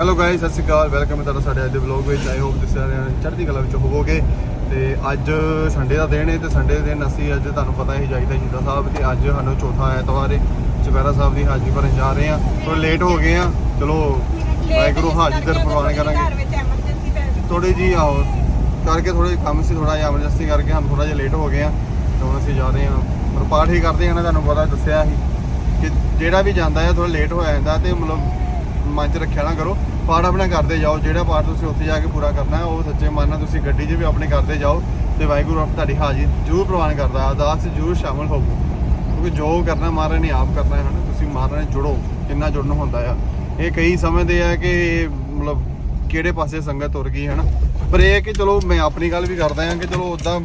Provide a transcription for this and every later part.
Hello guys ਸਤਿ ਸ਼੍ਰੀ ਅਕਾਲ। Welcome ਹੈ ਤੁਹਾਡਾ ਸਾਡੇ ਅੱਜ ਦੇ ਵਲੌਗ ਵਿੱਚ। ਆਈ ਹੋਪ ਤੁਸੀਂ ਸਾਰਿਆਂ ਚੜ੍ਹਦੀ ਕਲਾ ਵਿੱਚ ਹੋਵੋਗੇ। ਤੇ ਅੱਜ ਸੰਡੇ ਦਾ ਦਿਨ ਹੈ ਤੇ ਸੰਡੇ ਦੇ ਦਿਨ ਅਸੀਂ ਅੱਜ ਤੁਹਾਨੂੰ ਪਤਾ ਹੀ ਜਾਈਦਾ ਸ਼ਹੀਦਾਂ ਸਾਹਿਬ ਤੇ ਅੱਜ ਸਾਨੂੰ ਚੌਥਾ ਐਤਵਾਰ ਹੈ। ਚੁਪਹਿਰਾ ਸਾਹਿਬ ਦੀ ਹਾਜ਼ਰੀ ਭਰਨ ਜਾ ਰਹੇ ਹਾਂ। ਥੋੜਾ ਲੇਟ ਹੋ ਗਏ ਆ ਚਲੋ ਵਾਹਿਗੁਰੂ ਹਾਜ਼ਰੀ ਦਰ ਪ੍ਰਵਾਨ ਕਰਾਂਗੇ। ਥੋੜੀ ਜੀ ਆਓ ਕਰਕੇ ਥੋੜੇ ਕੰਮ ਸੀ ਥੋੜਾ ਜਿਹਾ ਐਮਰਜੈਂਸੀ ਕਰਕੇ ਹਮ ਥੋੜਾ ਜਿਹਾ ਲੇਟ ਹੋ ਗਏ ਆ ਤੇ ਹੁਣ ਅਸੀਂ ਜਾ ਰਹੇ ਹਾਂ। ਪਰ ਪਾਠ ਹੀ ਕਰਦੇ ਹਾਂ ਨਾ ਤੁਹਾਨੂੰ ਪਤਾ ਦੱਸਿਆ ਸੀ ਕਿ ਜਿਹੜਾ ਵੀ ਜਾਂਦਾ ਹੈ ਥੋੜਾ ਲੇਟ ਹੋ ਜਾਂਦਾ ਤੇ ਮਤਲਬ ਮਨ 'ਚ ਰੱਖਿਆ ਨਾ ਕਰੋ। ਪਾਠ ਆਪਣਾ ਕਰਦੇ ਜਾਓ ਜਿਹੜਾ ਪਾਠ ਤੁਸੀਂ ਉੱਥੇ ਜਾ ਕੇ ਪੂਰਾ ਕਰਨਾ ਹੈ, ਉਹ ਸੱਚੇ ਮਨ ਨਾਲ ਤੁਸੀਂ ਗੱਡੀ 'ਚ ਵੀ ਆਪਣੇ ਕਰਦੇ ਜਾਓ ਤੇ ਵਾਹਿਗੁਰੂ ਆਪ ਤੁਹਾਡੀ ਹਾਜ਼ਰੀ ਜ਼ਰੂਰ ਪ੍ਰਵਾਨ ਕਰਦਾ ਅਰਦਾਸ ਜ਼ਰੂਰ ਸ਼ਾਮਲ ਹੋਵੋ। ਕਿਉਂਕਿ ਜੋ ਕਰਨਾ ਮਹਾਰਾਜ ਨੇ ਆਪ ਕਰਨਾ ਹੈ ਹਨਾ? ਤੁਸੀਂ ਮਹਾਰਾਜ ਨਾਲ ਜੁੜੋ ਕਿੰਨਾ ਜੁੜਨ ਹੁੰਦਾ ਆ। ਇਹ ਕਈ ਸਮਝਦੇ ਆ ਕਿ ਮਤਲਬ ਕਿਹੜੇ ਪਾਸੇ ਸੰਗਤ ਤੁਰ ਗਈ ਹਨਾ? ਪਰ ਇਹ ਹੈ ਕਿ ਚਲੋ ਮੈਂ ਆਪਣੀ ਗੱਲ ਵੀ ਕਰਦਾ ਹਾਂ ਕਿ ਚਲੋ ਉਦਾਂ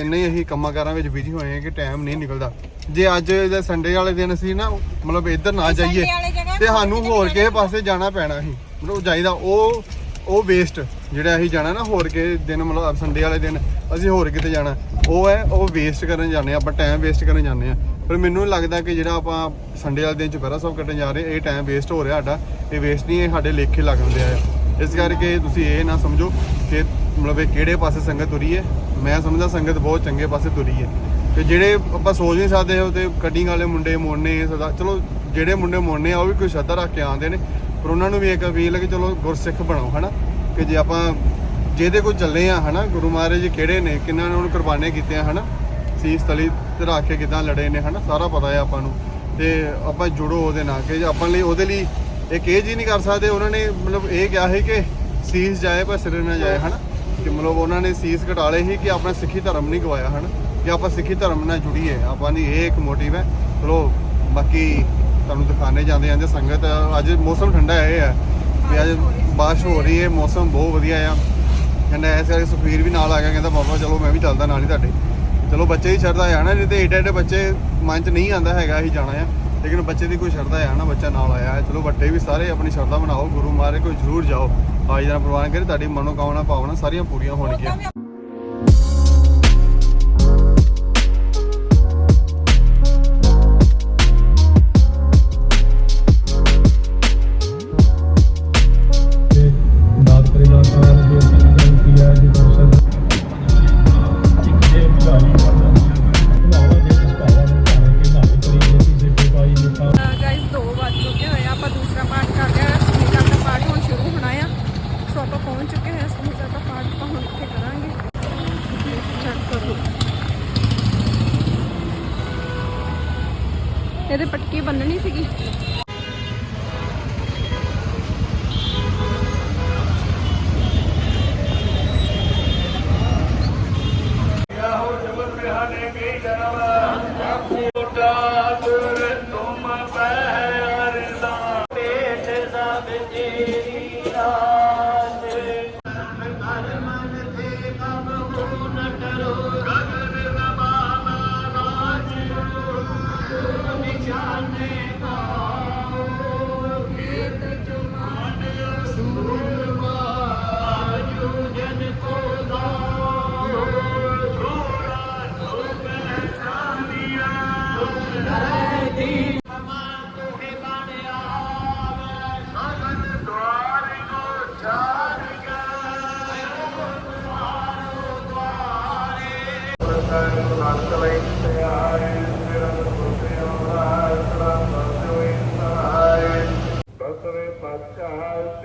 ਇੰਨੇ ਹੀ ਅਸੀਂ ਕੰਮਾਂ ਕਾਰਾਂ ਵਿੱਚ ਬਿਜ਼ੀ ਹੋਏ ਆ ਕਿ ਟਾਈਮ ਨਹੀਂ ਨਿਕਲਦਾ। ਜੇ ਅੱਜ ਦੇ ਸੰਡੇ ਵਾਲੇ ਦਿਨ ਅਸੀਂ ਨਾ ਮਤਲਬ ਇੱਧਰ ਨਾ ਜਾਈਏ ਤੇ ਸਾਨੂੰ ਹੋਰ ਕਿਸੇ ਪਾਸੇ ਜਾਣਾ ਪੈਣਾ ਸੀ। ਮਤਲਬ ਜਾਈਦਾ, ਉਹ ਉਹ ਵੇਸਟ ਜਿਹੜਾ ਅਸੀਂ ਜਾਣਾ ਨਾ, ਹੋਰ ਕਿਸੇ ਦਿਨ, ਮਤਲਬ ਸੰਡੇ ਵਾਲੇ ਦਿਨ, ਅਸੀਂ ਹੋਰ ਕਿਤੇ ਜਾਣਾ। ਉਹ ਹੈ, ਉਹ ਵੇਸਟ ਕਰਨ ਜਾਂਦੇ ਆ, ਆਪਾਂ ਟਾਈਮ ਵੇਸਟ ਕਰਨ ਜਾਂਦੇ ਆ। ਪਰ ਮੈਨੂੰ ਨੀ ਲੱਗਦਾ ਕਿ ਜਿਹੜਾ ਆਪਾਂ ਸੰਡੇ ਵਾਲੇ ਦਿਨ ਚੁਪਹਿਰਾ ਸਭ ਕੱਟਣ ਜਾ ਰਹੇ, ਇਹ ਟਾਈਮ ਵੇਸਟ ਹੋ ਰਿਹਾ ਸਾਡਾ। ਇਹ ਵੇਸਟ ਨਹੀਂ, ਇਹ ਸਾਡੇ ਲੇਖੇ ਲੱਗਦੇ ਆ। ਇਸ ਕਰਕੇ ਤੁਸੀਂ ਇਹ ਨਾ ਸਮਝੋ ਕਿ ਮਤਲਬ ਇਹ ਕਿਹੜੇ ਪਾਸੇ ਸੰਗਤ ਤੁਰੀ ਹੈ। ਮੈਂ ਸਮਝਦਾ ਸੰਗਤ ਬਹੁਤ ਚੰਗੇ ਪਾਸੇ ਤੁਰੀ ਹੈ। ਤੇ ਜਿਹੜੇ ਆਪਾਂ ਸੋਚ ਨਹੀਂ ਸਕਦੇ ਉਹ ਤੇ ਕਟਿੰਗ ਵਾਲੇ ਮੁੰਡੇ ਮੋੜਨੇ ਸਦਾ ਚਲੋ ਜਿਹੜੇ ਮੁੰਡੇ ਮੋੜਨੇ ਆ, ਉਹ ਵੀ ਕੋਈ ਸ਼ਰਧਾ ਰੱਖ ਕੇ ਆਉਂਦੇ ਨੇ, ਪਰ ਉਹਨਾਂ ਨੂੰ ਵੀ ਇੱਕ ਅਪੀਲ ਹੈ ਕਿ ਚਲੋ ਗੁਰਸਿੱਖ ਬਣੋ, ਹਨਾ? ਕਿ ਜੇ ਆਪਾਂ ਜਿਹਦੇ ਕੋਲ ਚੱਲੇ ਆ, ਹਨਾ, ਗੁਰੂ ਮਹਾਰਾਜ ਜੀ ਕਿਹੜੇ ਨੇ, ਕਿੰਨਾਂ ਨੇ ਉਹਨੂੰ ਕੁਰਬਾਨੀਆਂ ਕੀਤੀਆਂ, ਹਨਾ? ਸੀਸ ਤਲੀ ਤੇ ਰੱਖ ਕੇ ਕਿਦਾਂ ਲੜੇ ਨੇ, ਹਨਾ? ਸਾਰਾ ਪਤਾ ਹੈ ਆਪਾਂ ਨੂੰ। ਤੇ ਆਪਾਂ ਜੁੜੋ ਉਹਦੇ ਨਾਲ, ਕਿ ਆਪਾਂ ਲਈ ਉਹਦੇ ਲਈ ਇੱਕ ਇਹ ਜੀ ਨਹੀਂ ਕਰ ਸਕਦੇ, ਉਹਨਾਂ ਨੇ ਮਤਲਬ ਇਹ ਕਿਹਾ ਹੈ ਕਿ ਸੀਸ ਜਾਏ ਪਰ ਸਿਰ ਨਾ ਜਾਏ, ਹਨਾ? ਕਿ ਮਤਲਬ ਉਹਨਾਂ ਨੇ ਸੀਸ ਘਟਾ ਲਏ ਸੀ ਕਿ ਆਪਣਾ ਸਿੱਖੀ ਧਰਮ ਨਹੀਂ ਗਵਾਇਆ, ਹਨਾ? ਕਿ ਆਪਾਂ ਸਿੱਖੀ ਧਰਮ ਨਾਲ ਜੁੜੀਏ ਆਪਾਂ ਦੀ ਇਹ ਇੱਕ ਮੋਟਿਵ ਹੈ। ਚਲੋ ਬਾਕੀ ਤੁਹਾਨੂੰ ਦਿਖਾਣੇ ਜਾਂਦੇ ਜਾਂਦੇ ਸੰਗਤ ਅੱਜ ਮੌਸਮ ਠੰਡਾ ਹੈ ਇਹ ਹੈ ਤੇ ਅੱਜ ਬਾਰਿਸ਼ ਹੋ ਰਹੀ ਹੈ। ਮੌਸਮ ਬਹੁਤ ਵਧੀਆ ਆ। ਕਹਿੰਦਾ ਐਸੇ ਕਰਕੇ ਸੁਖਵੀਰ ਵੀ ਨਾਲ ਆ ਗਿਆ ਕਹਿੰਦਾ ਬਾਬਾ ਚਲੋ ਮੈਂ ਵੀ ਚੱਲਦਾ ਨਾਲ ਹੀ ਤੁਹਾਡੇ। ਚਲੋ ਬੱਚੇ ਦੀ ਸ਼ਰਧਾ ਆ ਨਾ ਨਹੀਂ ਤੇ ਏਡੇ ਏਡੇ ਬੱਚੇ ਮਨ ਚ ਨਹੀਂ ਆਂਦਾ ਹੈਗਾ ਅਸੀਂ ਜਾਣਾ ਆ। ਲੇਕਿਨ ਬੱਚੇ ਦੀ ਕੋਈ ਸ਼ਰਧਾ ਆ ਨਾ ਬੱਚਾ ਨਾਲ ਆਇਆ ਹੈ। ਚਲੋ ਵੱਡੇ ਵੀ ਸਾਰੇ ਆਪਣੀ ਸ਼ਰਧਾ ਬਣਾਓ ਗੁਰੂ ਮਹਾਰਾਜ ਕੋਲ ਜ਼ਰੂਰ ਜਾਓ। ਆਜ ਦਾ ਪ੍ਰਵਾਨ ਕਰੇ ਤੁਹਾਡੀ ਮਨੋਕਾਮਨਾ ਭਾਵਨਾ ਸਾਰੀਆਂ ਪੂਰੀਆਂ ਹੋਣਗੀਆਂ। ਇਹਦੇ ਪਟਕੀ ਬੰਨਣੀ ਸੀਗੀ।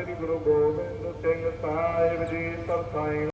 ਸ੍ਰੀ ਗੁਰੂ ਗੋਬਿੰਦ ਸਿੰਘ ਸਾਹਿਬ ਜੀ ਸਰਸਾਈ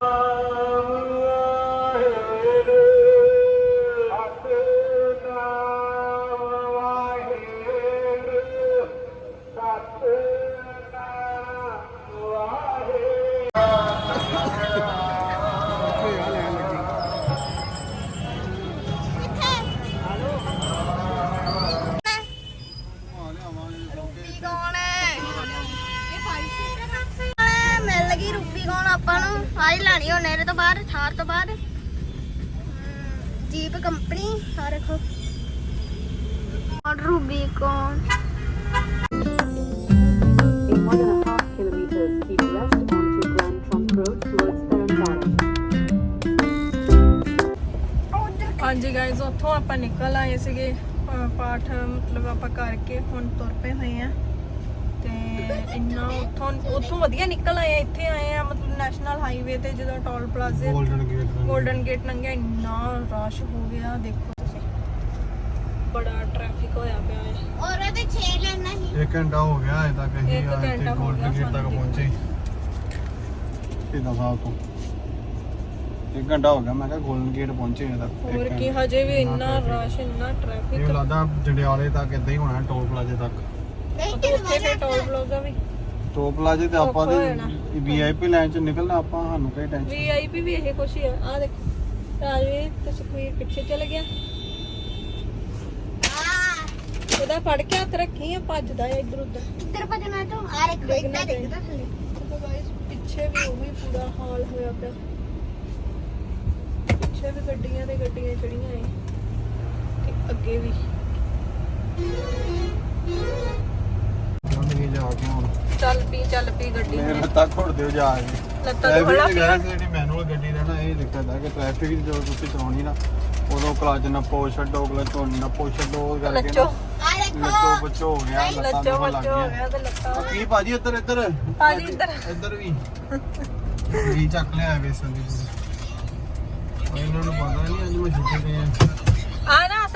ਰੂਪੀ ਕੌਣ ਆਪਾਂ ਨੂੰ ਆਈ ਲੈਣੀ ਹੁਣ ਇਹਦੇ ਤੋਂ ਬਾਅਦ ਥਾਰ ਤੋਂ ਬਾਅਦ। ਜੀਪ ਕੰਪਨੀ ਆ ਦੇਖੋ ਔਰ ਰੂਬੀ ਕੌਣ? In one and a half kilometers, keep left onto Grand Trunk Road towards Tarantara. ਹਾਂਜੀ ਗਾਇਜ਼ ਉੱਥੋਂ ਆਪਾਂ ਨਿਕਲ ਆਏ ਸੀਗੇ ਪਾਠ ਮਤਲਬ ਆਪਾਂ ਕਰਕੇ ਹੁਣ ਤੁਰ ਪਏ ਹੋਏ ਆ। ਇੰਨਾ ਉੱਥੋਂ ਉੱਥੋਂ ਵਧੀਆ ਨਿਕਲ ਆਏ ਆ, ਇੱਥੇ ਆਏ ਆ ਮਤਲਬ ਨੈਸ਼ਨਲ ਹਾਈਵੇ ਤੇ ਜਦੋਂ ਟੋਲ ਪਲਾਜ਼ੇ ਗੋਲਡਨ ਗੇਟ 골ਡਨ ਗੇਟ ਲੰਘਿਆ ਇੰਨਾ ਰਸ਼ ਹੋ ਗਿਆ ਦੇਖੋ ਤੁਸੀਂ। ਬੜਾ ਟ੍ਰੈਫਿਕ ਹੋਇਆ ਪਿਆ ਹੈ ਔਰ ਉਹਦੇ 6 ਲੈਣਾ ਸੀ ਇੱਕ ਘੰਟਾ ਹੋ ਗਿਆ ਅਜੇ ਤੱਕ ਅਸੀਂ ਇੱਕ ਆ ਇੱਥੇ ਘੰਟਾ ਹੋ ਗੋਲਡਨ ਗਿਆ ਗੇਟ ਤੱਕ ਸਾਨੂੰ ਪਹੁੰਚੇ ਕਿਦਾਂ ਸਾਹਿਬ ਤੋਂ ਇੱਕ ਘੰਟਾ ਹੋ ਗਿਆ ਮੈਂ ਕਿਹਾ ਗੋਲਡਨ ਗੇਟ ਪਹੁੰਚੇ ਅਜੇ ਤੱਕ। ਹੋਰ ਇੱਕ ਕੀ ਘੰਟਾ। ਹਜੇ ਵੀ ਇੰਨਾ ਇੰਨਾ traffic। ਰਸ਼ ਇੰਨਾ ਇਹ ਟ੍ਰੈਫਿਕ ਲੱਗਦਾ ਜੰਡਿਆਲੇ ਤੱਕ ਇਦਾਂ ਹੀ ਹੋਣਾ ਟੋਲ ਪਲਾਜ਼ੇ ਤੱਕ। ਉੱਥੇ ਫਿਰ ਟੋਲ ਪਲਾਜ਼ਾ ਵੀ। ਟੋਲ ਪਲਾਜ਼ੇ ਤੇ ਆਪਾਂ। ਦੇ ਵੀਆਈਪੀ ਲਾਈਨ ਚ ਨਿਕਲਣਾ ਆਪਾਂ ਸਾਨੂੰ ਕੋਈ ਟੈਨਸ਼ਨ ਵੀਆਈਪੀ ਵੀ ਇਹ ਕੁਛ ਹੀ ਆ। ਆ ਦੇਖੋ ਰਾਜਵੀਰ ਤੇ ਸੁਖਵੀਰ ਪਿੱਛੇ ਚਲੇ ਗਿਆ। ਇਹਦਾ ਫੜ ਕੇ ਹੱਥ ਰੱਖੀ ਆ ਭੱਜਦਾ ਆ ਇੱਧਰ ਉੱਧਰ। ਇੱਧਰ ਭਜਣਾ ਤੋਂ। ਆ ਰੱਖੋ ਇੱਦਾਂ। ਡਿੱਗਦਾ ਥੱਲੇ। ਦੇਖੋ guys, ਪਿੱਛੇ ਵੀ ਉਹ ਵੀ ਪੂਰਾ ਹਾਲ ਹੋਇਆ ਪਿਆ। ਪਿੱਛੇ ਵੀ ਗੱਡੀਆਂ ਤੇ ਗੱਡੀਆਂ ਚੜੀਆਂ ਏ। ਤੇ ਅੱਗੇ ਵੀ। ਜਾ ਕੇ ਹੁਣ। ਚੱਲ ਪੀ ਚੱਲ ਪੀ ਗੱਡੀ। ਮੇਰੇ ਨੇ ਲੱਤਾਂ ਘੁੱਟ ਦਿਓ ਜਾ ਕੇ। ਲੱਤਾਂ ਤੋਂ ਚ ਗੈਸ ਜਿਹੜੀ ਮੈਨੂਅਲ ਗੱਡੀ ਦਾ ਨਾ ਇਹ ਦਿੱਕਤ ਹੈ ਕਿ ਟ੍ਰੈਫਿਕ ਜਦੋਂ ਤੁਸੀਂ ਚਲਾਉਣੀ ਨਾ ਉਦੋਂ ਕਲਚ ਨੱਪੋ ਛੱਡੋ ਕਲਚ ਨੱਪੋ ਛੱਡੋ ਉਹ ਕਰਕੇ ਲੱਚੋ ਨਾ ਆ ਲੱਚੋ ਬੱਚੋ ਹੋ ਗਿਆ ਲੱਤਾਂ ਲੱਚੋ ਨੂੰ ਲੱਗ ਬੱਚੋ ਹੋ ਗਿਆ ਤੇ ਕੀ ਭਾਜੀ ਇੱਧਰ ਇੱਧਰ? ਭਾਜੀ ਇੱਧਰ। ਇੱਧਰ ਵੀ। ਵੀ ਚੱਕ ਲਿਆ ਵੇਸਣ ਦੀ ਇਹਨਾਂ ਨੂੰ ਪਤਾ ਨਹੀਂ ਅੱਜ ਮੈਂ ਛੁੱਟੀ ਤੇ ਆ। ਆ ਨਾ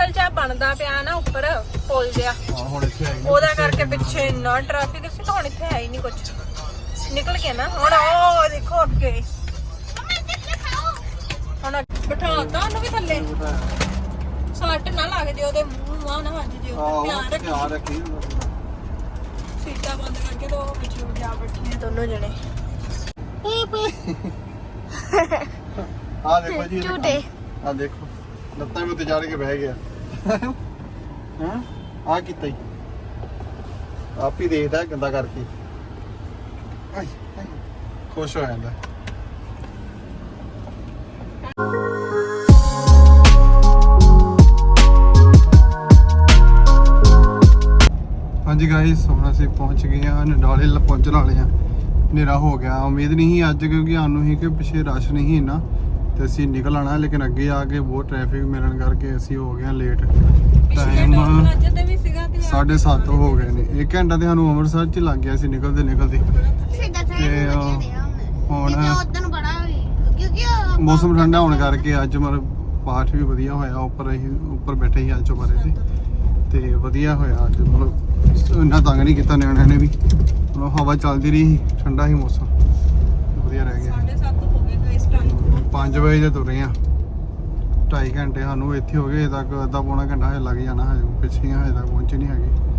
ਅਸਲ ਚ ਆ ਬਣਦਾ ਪਿਆ ਨਾ ਉੱਪਰ ਪੁਲ ਜਿਆ ਆਹ ਹੁਣ ਇੱਥੇ ਆਈ ਉਹਦਾ ਕਰਕੇ ਪਿੱਛੇ ਇੰਨਾ ਟ੍ਰੈਫਿਕ ਸੀ ਤਾਂ ਹੁਣ ਇੱਥੇ ਹੈ ਹੀ ਨਹੀਂ ਕੁਝ ਨਿਕਲ ਕੇ ਨਾ ਹੁਣ ਉਹ ਦੇਖੋ ਅੱਗੇ। ਹੁਣ ਬਿਠਾਤਾ ਉਹਨੂੰ ਵੀ ਥੱਲੇ। ਸੱਟ ਨਾ ਲੱਗ ਜੇ ਉਹਦੇ ਮੂੰਹ ਮਾਂ ਨਾ ਵੱਜ ਜੇ ਉਹਦਾ ਧਿਆਨ ਰੱਖੀ। ਧਿਆਨ ਰੱਖੀ। ਸੀਟਾਂ ਬੰਦ ਕਰਕੇ ਤੇ ਉਹ ਪਿੱਛੇ ਜਾ ਬੈਠੇ ਦੋਨੋਂ ਜਣੇ। ਆ ਦੇਖੋ ਜੀ ਝੂਟੇ। ਆ ਦੇਖੋ ਲੱਤਾਂ ਵੀ ਉੱਤੇ ਚੜ ਕੇ ਬਹਿ ਗਿਆ। ਹਾਂ? ਆ ਕੀਤਾ ਹੀ ਆਪ ਹੀ ਦੇਖਦਾ ਗੰਦਾ ਕਰਕੇ। ਆਏ, ਆਏ, ਖੁਸ਼ ਹੋ ਜਾਂਦਾ। ਹਾਂਜੀ ਗਾਇਸ ਹੁਣ ਅਸੀਂ ਪਹੁੰਚ ਗਏ ਹਾਂ ਨਡਾਲੇ ਲ ਪਹੁੰਚਣ ਵਾਲੇ ਹਾਂ। ਹਨੇਰਾ ਹੋ ਗਿਆ। ਉਮੀਦ ਨਹੀਂ ਸੀ ਅੱਜ ਕਿਉਂਕਿ ਸਾਨੂੰ ਹੀ ਕਿ ਪਿੱਛੇ ਰਸ਼ ਨਹੀਂ ਸੀ ਇੰਨਾ। ਤੇ ਅਸੀਂ ਨਿਕਲ ਆਣਾ ਲੇਕਿਨ ਅੱਗੇ ਆ ਕੇ ਬਹੁਤ ਟ੍ਰੈਫਿਕ ਮਿਲਣ ਕਰਕੇ ਅਸੀਂ ਹੋ ਗਏ ਹਾਂ ਲੇਟ ਟਾਈਮ ਟਾਈਮ ਅੱਜ ਤੇ ਵੀ ਸੀਗਾ ਤੇ 7:30 ਹੋ ਗਏ ਨੇ। ਇੱਕ ਘੰਟਾ ਤੇ ਸਾਨੂੰ ਅੰਮ੍ਰਿਤਸਰ ਚ ਹੀ ਲੱਗ ਗਿਆ ਸੀ ਨਿਕਲਦੇ ਨਿਕਲਦੇ। ਤੇ, ਹੁਣ- ਮੌਸਮ ਠੰਡਾ ਹੋਣ ਕਰਕੇ ਅੱਜ ਮਰ ਪਾਠ ਵੀ ਵਧੀਆ ਹੋਇਆ ਉੱਪਰ ਅਸੀਂ ਉੱਪਰ ਬੈਠੇ ਸੀ ਅੱਜ ਚੁਬਾਰੇ ਤੇ। ਤੇ ਵਧੀਆ ਹੋਇਆ ਅੱਜ ਮਤਲਬ ਇੰਨਾ ਤੰਗ ਨਹੀਂ ਕੀਤਾ ਨਿਆਣਿਆਂ ਨੇ ਵੀ। ਹਵਾ ਚੱਲਦੀ ਰਹੀ ਠੰਡਾ ਹੀ ਮੌਸਮ। ਵਧੀਆ ਰਹਿ ਗਿਆ। 7:30 ਹੋ ਗਏ ਇਸ ਟਾਈਮ 5 ਵਜੇ ਦੇ ਤੁਰੇ ਆ। 2.5 ਘੰਟੇ ਸਾਨੂੰ ਇੱਥੇ ਹੋ ਗਏ, ਹਜੇ ਤੱਕ ਅੱਧਾ ਪੌਣਾ ਘੰਟਾ ਹਜੇ ਲੱਗ ਜਾਣਾ, ਹਜੇ ਪਿੱਛੇ ਹਜੇ ਤੱਕ ਪਹੁੰਚੇ ਨਹੀਂ ਹੈਗੇ।